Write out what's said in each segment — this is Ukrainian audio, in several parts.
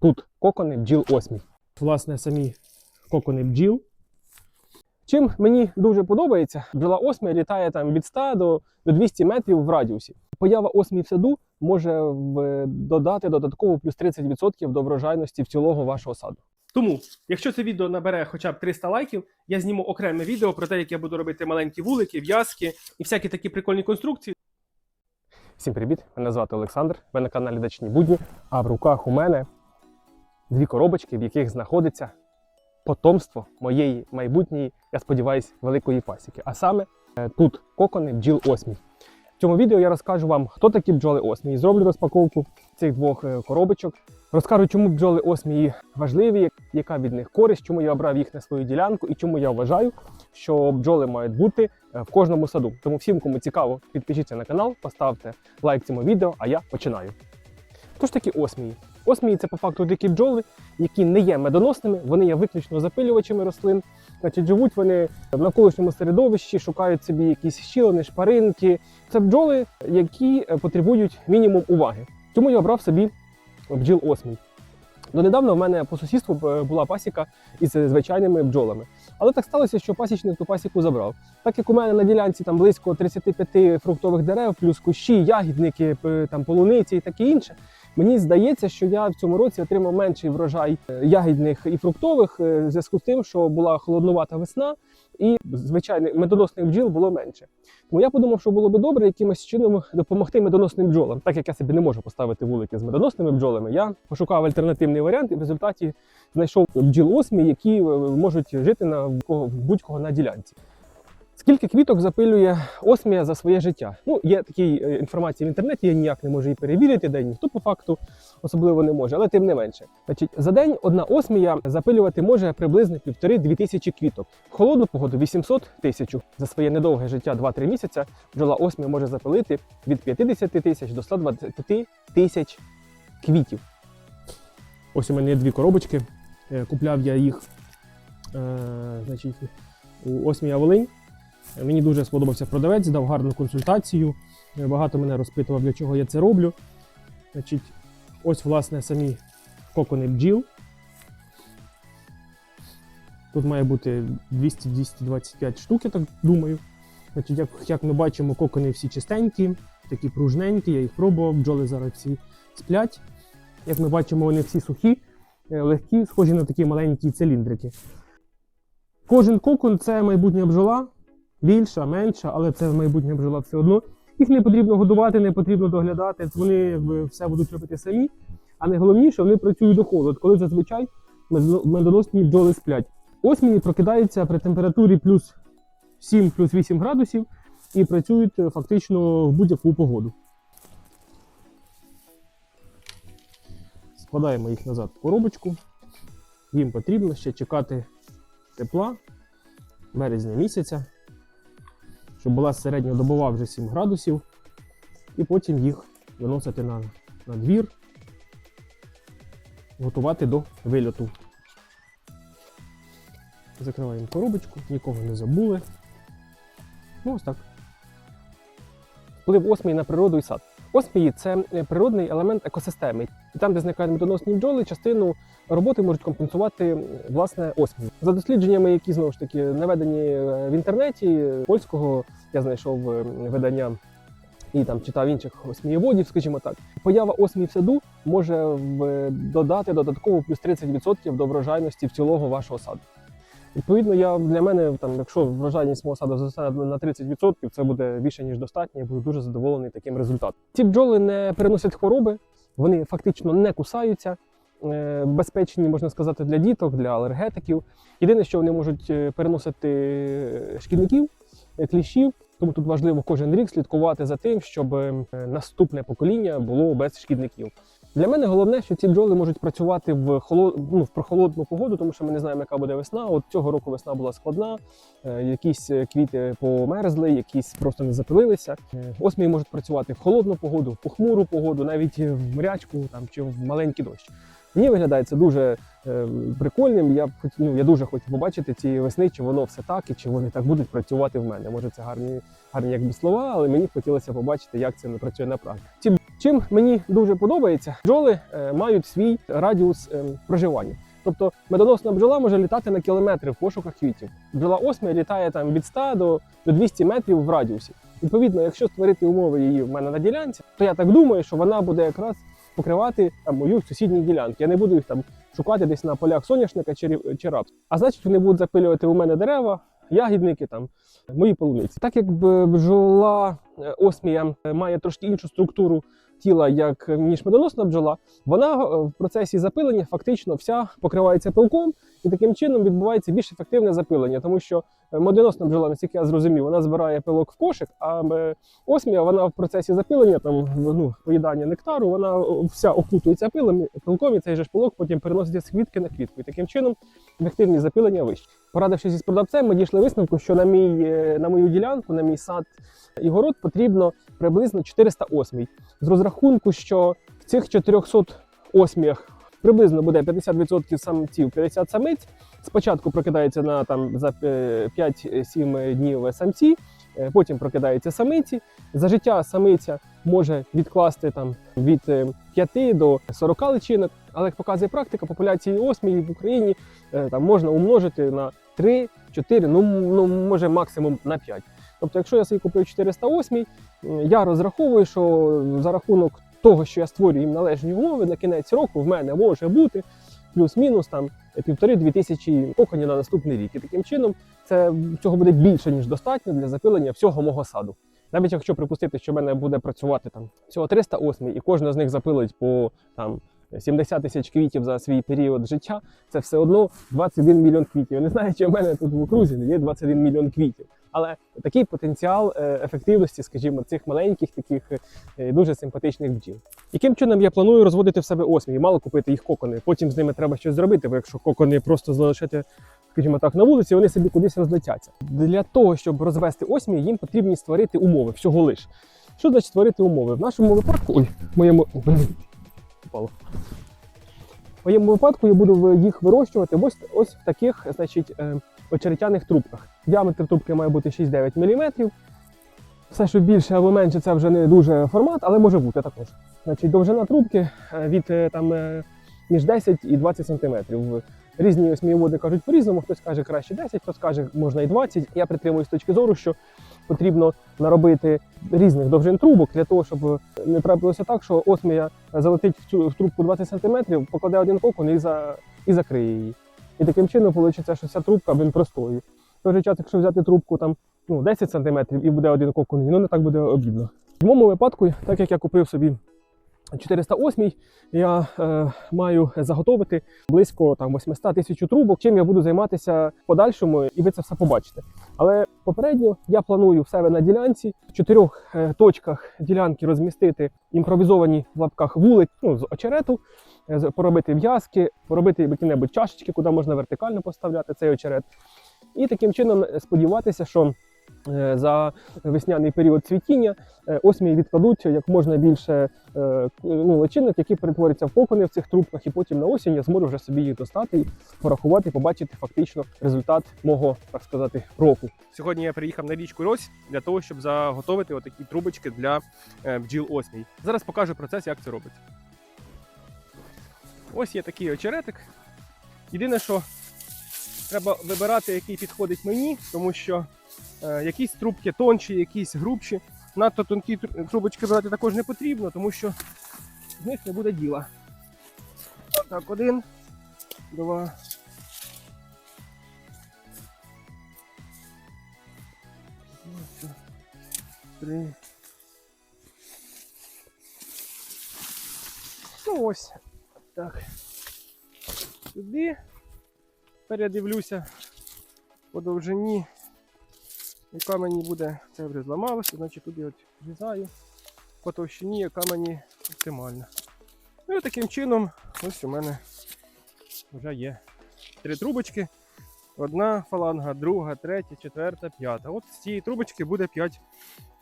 Тут кокони бджіл осмій. Власне, самі кокони бджіл. Чим мені дуже подобається, бджола осмій літає там від 100 до, до 200 метрів в радіусі. Поява осмій в саду може додати додатково плюс 30% до врожайності в цілого вашого саду. Тому, якщо це відео набере хоча б 300 лайків, я зніму окреме відео про те, як я буду робити маленькі вулики, в'язки і всякі такі прикольні конструкції. Всім привіт! Мене звати Олександр. Ви на каналі Дачні Будні. А в руках у мене дві коробочки, в яких знаходиться потомство моєї майбутньої, я сподіваюся, великої пасіки. А саме е, тут кокони бджіл осмій. В цьому відео я розкажу вам, хто такі бджоли осмії. Зроблю розпаковку цих двох е, коробочок. Розкажу, чому бджоли осмії важливі, яка від них користь, чому я обрав їх на свою ділянку і чому я вважаю, що бджоли мають бути е, в кожному саду. Тому всім, кому цікаво, підпишіться на канал, поставте лайк цьому відео, а я починаю. Хто ж такі осмії? Це по факту дикі бджоли, які не є медоносними, вони є виключно запилювачами рослин. Значить, живуть вони в навколишньому середовищі, шукають собі якісь щілини, шпаринки. Це бджоли, які е, потребують мінімум уваги. Тому я обрав собі бджіл осмій. Донедавна в мене по сусідству е, була пасіка із звичайними бджолами. Але так сталося, що пасічник ту пасіку забрав. Так як у мене на ділянці там близько 35 фруктових дерев, плюс кущі, ягідники, там полуниці і таке інше. Мені здається, що я в цьому році отримав менший врожай е, ягідних і фруктових е, в зв'язку з тим, що була холоднувата весна, і звичайних медоносних бджіл було менше. Тому я подумав, що було би добре якимось чином допомогти медоносним бджолам. Так як я собі не можу поставити вулики з медоносними бджолами, я пошукав альтернативний варіант і в результаті знайшов бджіл осмі, які е, можуть жити на кого- будь-кого на ділянці. Скільки квіток запилює осмія за своє життя? Ну, є такі е, інформації в інтернеті, я ніяк не можу її перевірити, де ніхто по факту особливо не може, але тим не менше. Значить, за день одна осмія запилювати може приблизно півтори-дві тисячі квіток. В холодну погоду 800 тисяч. За своє недовге життя 2-3 місяця бджола осмія може запилити від 50 тисяч до 120 тисяч квітів. Ось у мене дві коробочки. Е, Купляв я їх е, значить, у осмія Волинь. Мені дуже сподобався продавець, дав гарну консультацію. Багато мене розпитував, для чого я це роблю. Значить, ось, власне, самі кокони бджіл. Тут має бути 200-225 штук, я так думаю. Значить, як, як ми бачимо, кокони всі чистенькі, такі пружненькі, я їх пробував, бджоли зараз всі сплять. Як ми бачимо, вони всі сухі, е, легкі, схожі на такі маленькі циліндрики. Кожен кокон це майбутня бджола, більша, менша, але це майбутня бджола все одно. Їх не потрібно годувати, не потрібно доглядати. Вони якби, все будуть робити самі. А найголовніше, вони працюють до холоду, коли зазвичай медоно- медоносні бджоли сплять. Осміні прокидаються при температурі плюс 7 плюс 8 градусів і працюють е, фактично в будь-яку погоду. Складаємо їх назад в коробочку. Їм потрібно ще чекати тепла березня місяця, щоб була середньодобова вже 7 градусів, і потім їх виносити на, на двір, готувати до вильоту. Закриваємо коробочку, нікого не забули. Ну, ось так. Вплив осмій на природу і сад. Осмії це е, природний елемент екосистеми. І там, де зникають медоносні бджоли, частину роботи можуть компенсувати власне осмії. За дослідженнями, які знову ж таки наведені е, в інтернеті е, польського, я знайшов е, видання і там читав інших осмієводів, скажімо так. Поява осмії в саду може додати додатково плюс 30% до врожайності в цілого вашого саду. Відповідно, я для мене, там, якщо врожайність мого саду зросте на на 30%, це буде більше ніж достатньо. Я буду дуже задоволений таким результатом. Ці бджоли не переносять хвороби, вони фактично не кусаються, е, безпечні, можна сказати, для діток, для алергетиків. Єдине, що вони можуть е, переносити е, шкідників, кліщів. Тому тут важливо кожен рік слідкувати за тим, щоб наступне покоління було без шкідників. Для мене головне, що ці бджоли можуть працювати в холод... ну, в прохолодну погоду, тому що ми не знаємо, яка буде весна. От цього року весна була складна, е, якісь е, квіти померзли, якісь просто не запилилися. Е, Осмії можуть працювати в холодну погоду, в похмуру погоду, навіть в мрячку там чи в маленький дощ. Мені виглядає це дуже прикольним. Я ну, я дуже хотів побачити ці весни, чи воно все так, і чи вони так будуть працювати в мене. Може, це гарні, гарні якби слова, але мені хотілося побачити, як це працює на практиці. Чим мені дуже подобається, бджоли е, мають свій радіус е, проживання. Тобто медоносна бджола може літати на кілометри в пошуках квітів. Бджола осмія літає там від 100 до, до 200 метрів в радіусі. Відповідно, якщо створити умови її в мене на ділянці, то я так думаю, що вона буде якраз покривати там, мою сусідні ділянки. Я не буду їх там шукати десь на полях соняшника чи, чи рапс. А значить, вони будуть запилювати у мене дерева, ягідники, там, мої полуниці. Так як бджола е, осмія е, має трошки іншу структуру тіла, як ніж медоносна бджола, вона е, в процесі запилення фактично вся покривається пилком, і таким чином відбувається більш ефективне запилення, тому що е, медоносна бджола, наскільки я зрозумів, вона збирає пилок в кошик, а е, осмія вона в процесі запилення, там ну, поїдання нектару, вона е, вся окутується пилом, пилком, і цей же ж пилок потім переноситься з квітки на квітку. І таким чином ефективність запилення вища. Порадившись із продавцем, ми дійшли висновку, що на мій на мою ділянку, на мій сад і город потрібно приблизно 400 осмій. З розрахунку, що в цих 400 осміях приблизно буде 50% самців, 50 самиць. Спочатку прокидається на там за е, 5-7 днів самці, е, потім прокидаються самиці. За життя самиця може відкласти там від е, 5 до 40 личинок, але як показує практика, популяції осмій в Україні е, там можна умножити на 3, 4, ну, ну може максимум на 5. Тобто, якщо я собі купив 408, м, я розраховую, що за рахунок того, що я створюю їм належні умови, на кінець року в мене може бути плюс-мінус там півтори-дві тисячі коконів на наступний рік. І таким чином це цього буде більше ніж достатньо для запилення всього мого саду. Навіть якщо припустити, що в мене буде працювати там всього 300 осмій, і кожна з них запилить по там 70 тисяч квітів за свій період життя, це все одно 21 мільйон квітів. Я не знаю, чи в мене тут в окрузі є 21 мільйон квітів. Але такий потенціал е, ефективності, скажімо, цих маленьких таких е, дуже симпатичних бджіл. Яким чином я планую розводити в себе осмії? Мало купити їх кокони. Потім з ними треба щось зробити, бо якщо кокони просто залишити, скажімо так, на вулиці, вони собі кудись розлетяться. Для того, щоб розвести осмії, їм потрібні створити умови всього лиш. Що значить створити умови? В нашому випадку, ой, в моєму впало. В моєму випадку я буду їх вирощувати ось, ось в таких, значить, е, очеретяних трубках. Діаметр трубки має бути 6-9 мм. Все, що більше або менше, це вже не дуже формат, але може бути також. Значить, довжина трубки е, від е, там, е, між 10 і 20 см. Різні осмієводи кажуть по-різному, хтось каже краще 10, хтось каже можна і 20. Я притримуюсь точки зору, що потрібно наробити різних довжин трубок для того, щоб не трапилося так, що осмія залетить в цю в трубку 20 см, покладе один кокон і, за, і закриє її. І таким чином вийде, що ця трубка він простою. В той же час, якщо взяти трубку там ну, 10 см і буде один кокон, ну не так буде обідно. В моєму випадку, так як я купив собі 408, я е, маю заготовити близько там 800 тисяч трубок, чим я буду займатися в подальшому, і ви це все побачите. Але попередньо я планую в себе на ділянці в чотирьох е, точках ділянки розмістити імпровізовані в лапках вулиць ну, з очерету, е, поробити в'язки, поробити які-небудь чашечки, куди можна вертикально поставляти цей очерет. І таким чином е, сподіватися, що за весняний період цвітіння е, осмії відкладуть як можна більше е, ну, личинок, які перетворяться в кокони в цих трубках, і потім на осінь я зможу вже собі їх достати порахувати, побачити фактично результат мого, так сказати, року. Сьогодні я приїхав на річку Рось для того, щоб заготовити отакі трубочки для е, бджіл осмій. Зараз покажу процес, як це робиться. Ось є такий очеретик. Єдине, що треба вибирати, який підходить мені, тому що е, якісь трубки тонші, якісь грубші. Надто тонкі трубочки брати також не потрібно, тому що з них не буде діла. Так, один, два. Три. Ну ось. Так. Сюди. Тепер я дивлюся по довжині, яка мені буде, це вже зламалося, значить туди от врізаю по товщині, яка мені оптимальна. Ну і таким чином ось у мене вже є три трубочки. Одна фаланга, друга, третя, четверта, п'ята. От з цієї трубочки буде 5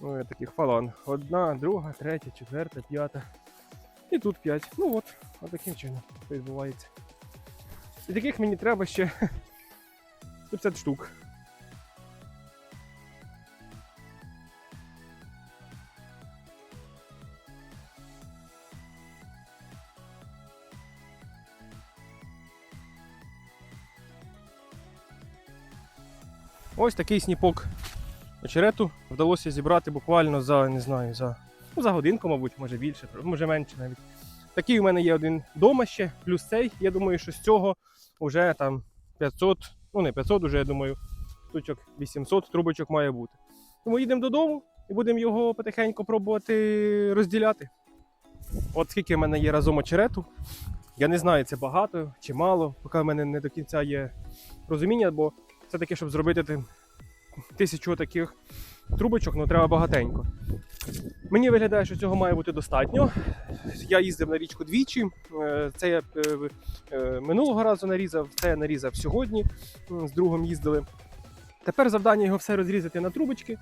ну, таких фаланг. Одна, друга, третя, четверта, п'ята. І тут 5. Ну от, от таким чином відбувається. І таких мені треба ще 150 штук. Ось такий сніпок очерету вдалося зібрати буквально за не знаю, за, ну, за годинку, мабуть, може більше, може менше навіть. Такий у мене є один дома ще, плюс цей. Я думаю, що з цього вже там 500, ну не 500, уже я думаю, штучок 800 трубочок має бути. Тому їдемо додому і будемо його потихеньку пробувати розділяти. От скільки в мене є разом очерету. Я не знаю, це багато чи мало, поки в мене не до кінця є розуміння, бо це таке, щоб зробити тисячу таких трубочок, ну треба багатенько. Мені виглядає, що цього має бути достатньо. Я їздив на річку двічі. Е, Це я е, е, минулого разу нарізав, це я нарізав сьогодні. З другом їздили. Тепер завдання його все розрізати на трубочки,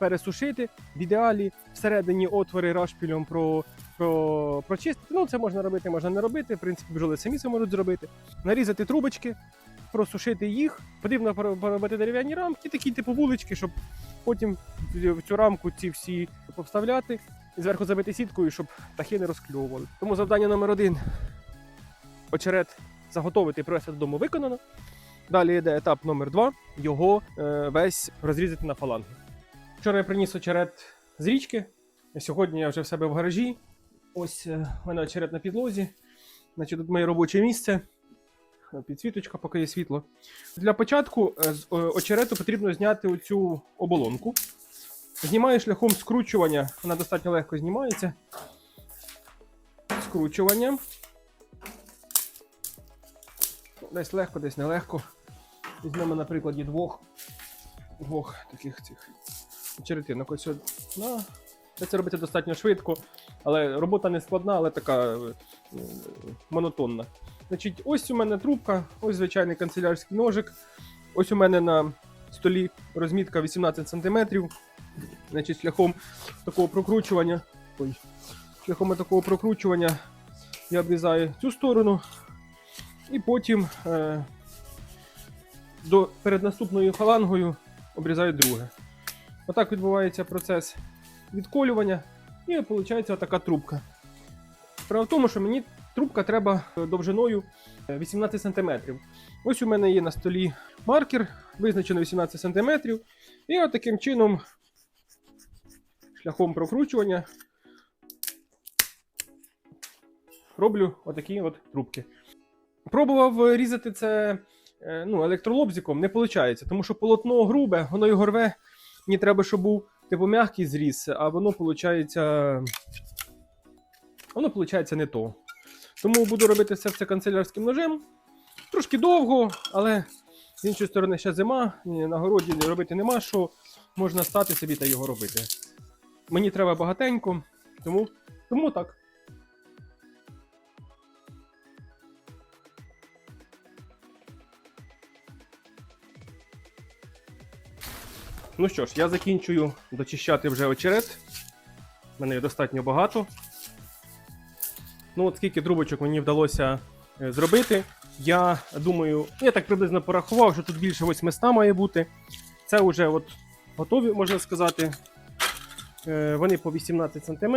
пересушити. В ідеалі всередині отвори рашпілем про, про, прочистити. Ну, це можна робити, можна не робити. В принципі, бджоли самі це можуть зробити. Нарізати трубочки, просушити їх. Потрібно поробити дерев'яні рамки, такі типу вулички, щоб потім в цю рамку ці всі повставляти і зверху забити сіткою, щоб птахи не розкльовували. Тому завдання номер один очерет заготовити і привезти додому виконано. Далі йде етап номер два його е, весь розрізати на фаланги. Вчора я приніс очерет з річки. Сьогодні я вже в себе в гаражі. Ось е, мене очерет на підлозі. Значить, тут моє робоче місце. Підсвіточка, поки є світло. Для початку е, з е, очерету потрібно зняти оцю оболонку. Знімаю шляхом скручування, вона достатньо легко знімається. Скручування. Десь легко, десь нелегко. Візьмемо на прикладі двох, двох таких цих очеретинок. Ось от, на. Це робиться достатньо швидко, але робота не складна, але така е, монотонна. Значить, ось у мене трубка, ось звичайний канцелярський ножик. Ось у мене на столі розмітка 18 см. Значить, шляхом такого прокручування. Ой, шляхом такого прокручування я обрізаю цю сторону. І потім е, до, перед наступною фалангою обрізаю друге. Отак відбувається процес відколювання, і виходить така трубка. Справа в тому, що мені трубка треба довжиною е, 18 см. Ось у мене є на столі маркер, визначено 18 см. І от таким чином, шляхом прокручування, роблю отакі от трубки. Пробував е, різати це е, ну, електролобзиком, не виходить, тому що полотно грубе, воно його рве. Мені треба, щоб був типу м'який зріз, а воно виходить. Воно виходить не то. Тому буду робити все це канцелярським ножем. Трошки довго, але з іншої сторони ще зима, на городі робити нема що, можна стати собі та його робити. Мені треба багатенько, тому, тому так. Ну що ж, я закінчую дочищати вже очерет. У мене достатньо багато. Ну, от скільки трубочок мені вдалося е, зробити. Я думаю, я так приблизно порахував, що тут більше 800 має бути. Це вже от готові, можна сказати. Е, Вони по 18 см,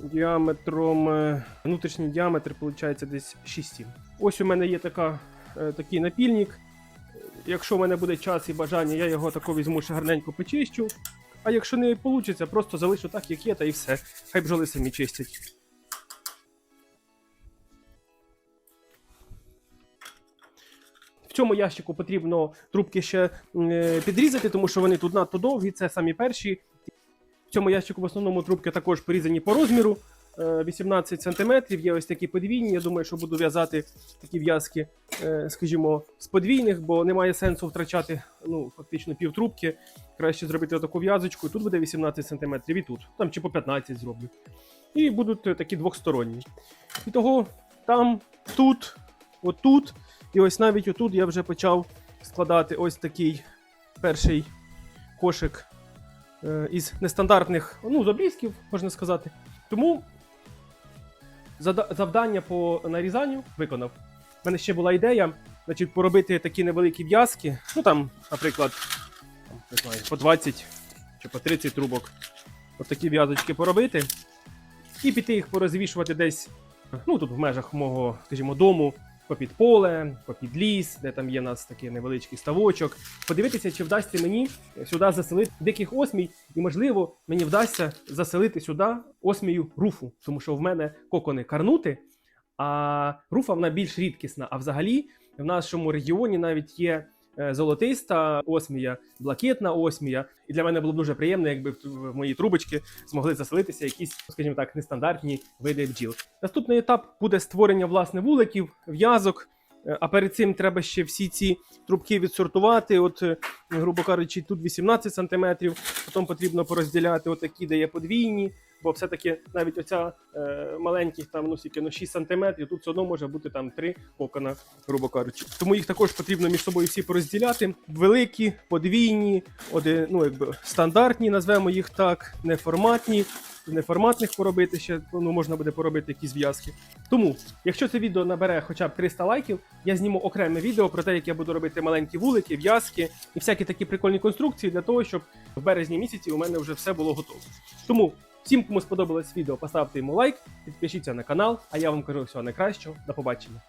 діаметром, е, внутрішній діаметр виходить десь 6-7. Ось у мене є така, такий напільник. Якщо в мене буде час і бажання, я його тако візьму ще гарненько почищу. А якщо не вийде, просто залишу так, як є, та і все. Хай бджоли самі чистять. В цьому ящику потрібно трубки ще е, підрізати, тому що вони тут надто довгі, це самі перші. В цьому ящику в основному трубки також порізані по розміру. е, 18 см, є ось такі подвійні. Я думаю, що буду в'язати такі в'язки, е, скажімо, з подвійних, бо немає сенсу втрачати ну, фактично пів трубки. Краще зробити таку в'язочку. Тут буде 18 см і тут, там чи по 15 зроблю. І будуть е, такі двохсторонні. І того там, тут, отут. І ось навіть отут я вже почав складати ось такий перший кошик е, із нестандартних ну, з можна сказати. Тому завдання по нарізанню виконав. У мене ще була ідея значить, поробити такі невеликі в'язки. Ну там, наприклад, не знаю, по 20 чи по 30 трубок. От такі в'язочки поробити. І піти їх порозвішувати десь, ну тут в межах мого, скажімо, дому, попід поле, попід ліс, де там є в нас такий невеличкий ставочок. Подивитися, чи вдасться мені сюди заселити диких осмій, і можливо мені вдасться заселити сюди осмію руфу, тому що в мене кокони карнути, а руфа вона більш рідкісна. А взагалі в нашому регіоні навіть є золотиста осмія, блакитна осмія. І для мене було б дуже приємно, якби в, в мої трубочки змогли заселитися якісь, скажімо так, нестандартні види бджіл. Наступний етап буде створення власне вуликів, в'язок. Е, А перед цим треба ще всі ці трубки відсортувати. От, е, грубо кажучи, тут 18 см, потім потрібно порозділяти отакі, де є подвійні, бо все-таки навіть оця е, маленьких там ну, скільки, ну 6 см, тут все одно може бути там 3 кокона, грубо кажучи. Тому їх також потрібно між собою всі порозділяти. Великі, подвійні, оди, ну, якби стандартні, назвемо їх так, неформатні. Неформатних поробити ще ну, можна буде поробити якісь зв'язки. Тому, якщо це відео набере хоча б 300 лайків, я зніму окреме відео про те, як я буду робити маленькі вулики, в'язки і всякі такі прикольні конструкції для того, щоб в березні місяці у мене вже все було готово. Тому всім, кому сподобалось відео, поставте йому лайк, підпишіться на канал, а я вам кажу всього найкращого. До побачення.